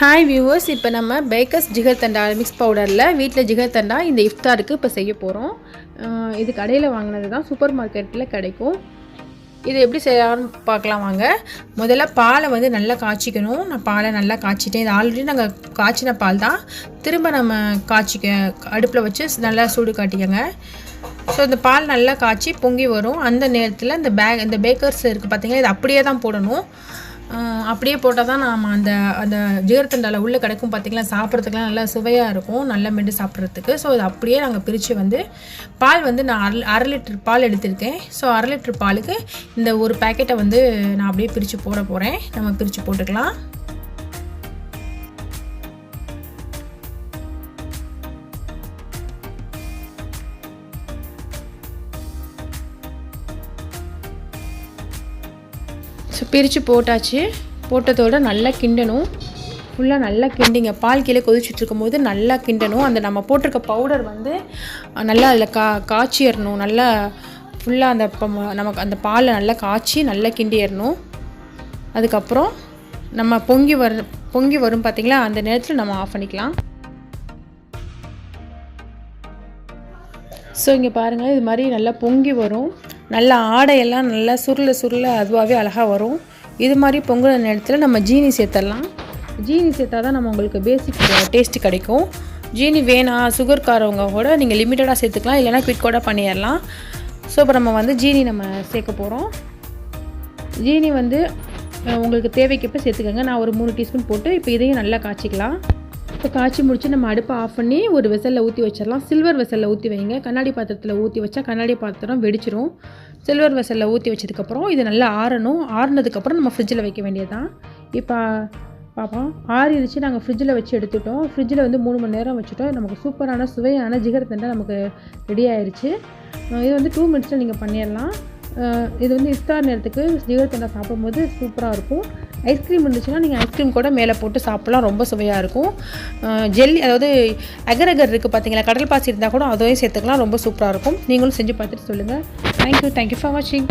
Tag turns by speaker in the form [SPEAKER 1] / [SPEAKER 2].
[SPEAKER 1] Hi viewers இப்போ நம்ம bakers ஜிகர் தண்டா mix பவுடரில் வீட்டில் ஜிகர் தண்டா இந்த இஃப்தாருக்கு இப்போ செய்ய போகிறோம் இது கடையில் வாங்கினது தான் சூப்பர் மார்க்கெட்டில் கிடைக்கும். இது எப்படி செய்யலாம்னு பார்க்கலாம் வாங்க. முதல்ல பாலை வந்து நல்லா காய்ச்சிக்கணும். நான் பாலை நல்லா காய்ச்சிட்டேன். இது ஆல்ரெடி நாங்கள் காய்ச்சின பால் தான். திரும்ப நம்ம காய்ச்சிக்க அடுப்பில் வச்சு நல்லா சூடு காட்டிக்கோங்க. ஸோ இந்த பால் நல்லா காய்ச்சி பொங்கி வரும். அந்த நேரத்தில் இந்த பேக் இந்த பேக்கர்ஸ் இருக்குது பார்த்தீங்கன்னா இது அப்படியே தான் போடணும். அப்படியே போட்டால் தான் நாம் அந்த அந்த ஜீரத்தண்டாவில் உள்ளே கிடைக்கும் பார்த்திங்களா சாப்பிட்றதுக்குலாம் நல்லா சுவையாக இருக்கும். நல்ல மெண்டு சாப்பிட்றதுக்கு. ஸோ இது அப்படியே நாங்கள் பிரித்து வந்து பால் வந்து நான் அரை அரை லிட்டர் பால் எடுத்திருக்கேன். ஸோ அரை லிட்டர் பாலுக்கு இந்த ஒரு பேக்கெட்டை வந்து நான் அப்படியே பிரித்து போட போகிறேன் நம்ம பிரித்து போட்டுக்கலாம். ஸோ பிரித்து போட்டாச்சு. போட்டதோட நல்லா கிண்டணும். ஃபுல்லாக நல்லா கிண்டிங்க. பால் கீழே கொதிச்சுட்டு இருக்கும்போது நல்லா கிண்டணும். அந்த நம்ம போட்டிருக்க பவுடர் வந்து நல்லா அதில் கா காய்ச்சிடணும் நல்லா ஃபுல்லாக அந்த நமக்கு அந்த பாலை நல்லா காய்ச்சி நல்லா கிண்டிடணும் அதுக்கப்புறம் நம்ம பொங்கி வர பொங்கி வரும் பார்த்திங்களா அந்த நேரத்தில் நம்ம ஆஃப் பண்ணிக்கலாம். ஸோ இங்கே பாருங்கள் இது மாதிரி நல்லா பொங்கி வரும். நல்லா ஆடையெல்லாம் நல்லா சுருள சுருள அதுவாகவே அழகாக வரும். இது மாதிரி பொங்குற நேரத்தில் நம்ம ஜீனி சேர்த்துடலாம் ஜீனி சேர்த்தா தான் நம்ம உங்களுக்கு பேசிக் டேஸ்ட்டு கிடைக்கும். ஜீனி வேணாம் சுகர் காரவங்க கூட நீங்கள் லிமிட்டடாக சேர்த்துக்கலாம். இல்லைனா குவிக் கூட பண்ணிடலாம் ஸோ இப்போ நம்ம வந்து ஜீனி நம்ம சேர்க்க போகிறோம் ஜீனி வந்து உங்களுக்கு தேவைக்கப்போ சேர்த்துக்கோங்க. நான் ஒரு மூணு டீஸ்பூன் போட்டு இப்போ இதையும் நல்லா காய்ச்சிக்கலாம். இப்போ காய்ச்சி முடிச்சு நம்ம அடுப்பை ஆஃப் பண்ணி ஒரு வெசலில் ஊற்றி வச்சிடலாம். சில்வர் வெசலில் ஊற்றி வைங்க. கண்ணாடி பாத்திரத்தில் ஊற்றி வச்சா கண்ணாடி பாத்திரம் வெடிச்சிரும். சில்வர் வெசலில் ஊற்றி வச்சதுக்கப்புறம் இது நல்லா ஆறணும். ஆறுனதுக்கப்புறம் நம்ம ஃப்ரிட்ஜில் வைக்க வேண்டியதுதான். இப்போ பார்ப்போம் ஆறிடுச்சு நாங்கள் ஃப்ரிட்ஜில் வச்சு எடுத்துட்டோம். ஃப்ரிட்ஜில் வந்து மூணு மணி நேரம் வச்சுட்டோம். நமக்கு சூப்பரான சுவையான ஜிகர் தண்டை நமக்கு ரெடி ஆயிடுச்சு இது வந்து டூ மினிட்ஸில் நீங்கள் பண்ணிடலாம். இது வந்து இஃப்தார் நேரத்துக்கு ஜிகர் தண்டை சாப்பிடும்போது சூப்பராக இருக்கும். ஐஸ்கிரீம் இருந்துச்சுன்னா நீங்கள் ஐஸ்கிரீம் கூட மேலே போட்டு சாப்பிட்லாம். ரொம்ப சுவையாக இருக்கும். ஜெல்லி அதாவது அகர் இருக்குது பார்த்தீங்களா கடல் பாசி இருந்தால் கூட அதையும் சேர்த்துக்கலாம். ரொம்ப சூப்பராக இருக்கும். நீங்களும் செஞ்சு பார்த்துட்டு சொல்லுங்கள் தேங்க்யூ தேங்க்யூ ஃபார் வாட்சிங்